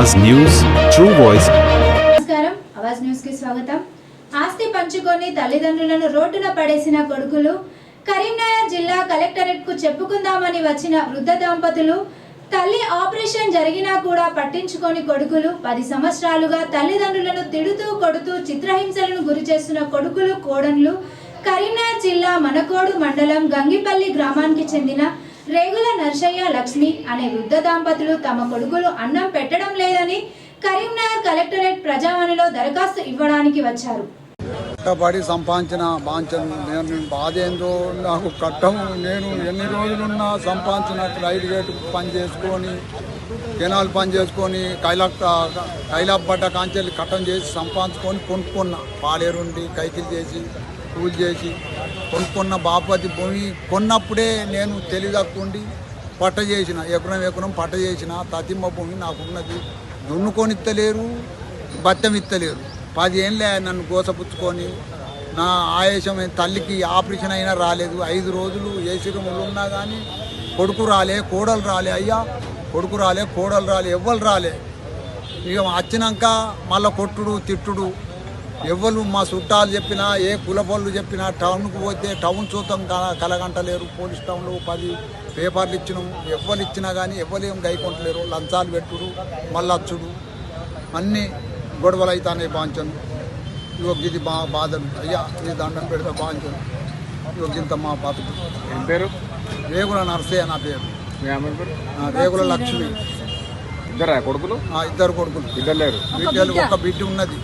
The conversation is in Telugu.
Awaaz news true voice. నమస్కారం ఆవాజ్ న్యూస్కి స్వాగతం. ఆస్తి పంచుకొని తల్లిదండ్రులను రోడ్డున పడేసిన కొడుకులు కరీంనగర్ జిల్లా కలెక్టరేట్కు చెప్పుకుందామని వచ్చిన వృద్ధ దంపతులు తల్లి ఆపరేషన్ జరిగినా కూడా పట్టించుకొని కొడుకులు పది సంవత్సరాలుగా తల్లిదండ్రులను తిడుతూ కొడుతూ చిత్రహింసలను గురి చేస్తున్న కొడుకులు కోడన్లు కరీంనగర్ జిల్లా మనకోడు మండలం గంగిపల్లి గ్రామానికి చెందిన రేగుల నర్సయ్య లక్ష్మి అనే వృద్ధ దంపతులు తమ కొడుకులు అన్నం పెట్టడం లేదని కరీంనగర్ కలెక్టరేట్ ప్రజావాణిలో దరఖాస్తు ఇవ్వడానికి వచ్చారు. కష్టపడి సంపాదించిన బాంచను నేను బాధ ఏందో నాకు కట్టము నేను ఎన్ని రోజులున్నా సంపాదించిన రైలు గేటు పని చేసుకొని కెనాల్ పని చేసుకొని కైలా కైలాపడ్డ కాంచెల్లి కట్టం చేసి సంపాదించుకొని కొనుక్కున్నా. పాలేరుండి కైకిలు చేసి పూజ చేసి కొనుక్కున్న బాపతి భూమి కొన్నప్పుడే నేను తెలివిదక్కుండి పట్ట చేసిన ఎకరం ఎకరం పట్ట చేసిన తతిమ్మ భూమి నాకున్నది. దున్నుకొని ఇత్తలేరు బత్తం ఇత్తలేరు పది ఏళ్ళే నన్ను గోసపుచ్చుకొని నా ఆయాసం తల్లికి ఆపరేషన్ అయినా రాలేదు. ఐదు రోజులు ఏసీ రూములు ఉన్నా కానీ కొడుకు రాలే కోడలు రాలే అయ్యా కొడుకు రాలే కోడలు రాలే ఎవ్వరు రాలే. ఇక వచ్చినాక మళ్ళీ కొట్టుడు తిట్టుడు. ఎవ్వరు మా చుట్టాలు చెప్పినా ఏ కులపళ్ళు చెప్పినా టౌన్కు పోతే టౌన్ చూద్దాం కలగంటలేరు. పోలీస్ టౌన్లో పది పేపర్లు ఇచ్చినాం. ఎవ్వరు ఇచ్చినా కానీ ఎవ్వరేం గైకొంటలేరు. లంచాలు పెట్టుడు మళ్ళీ వచ్చుడు అన్నీ గొడవలు అవుతానే బాంచను. ఇది బా బాధలు. అయ్యా ఈ దండం పెడితే బాంచను. ఇగో ఇంత మా బతుకు ఏం పేరు? రేగుల నర్సయ్య నా పేరు. రేగుల లక్ష్మి. ఇద్దరా కొడుకులు? ఆ ఇద్దరు కొడుకులు. ఇద్దరు లేరు. బిడ్డలు ఒక బిడ్డ ఉన్నది.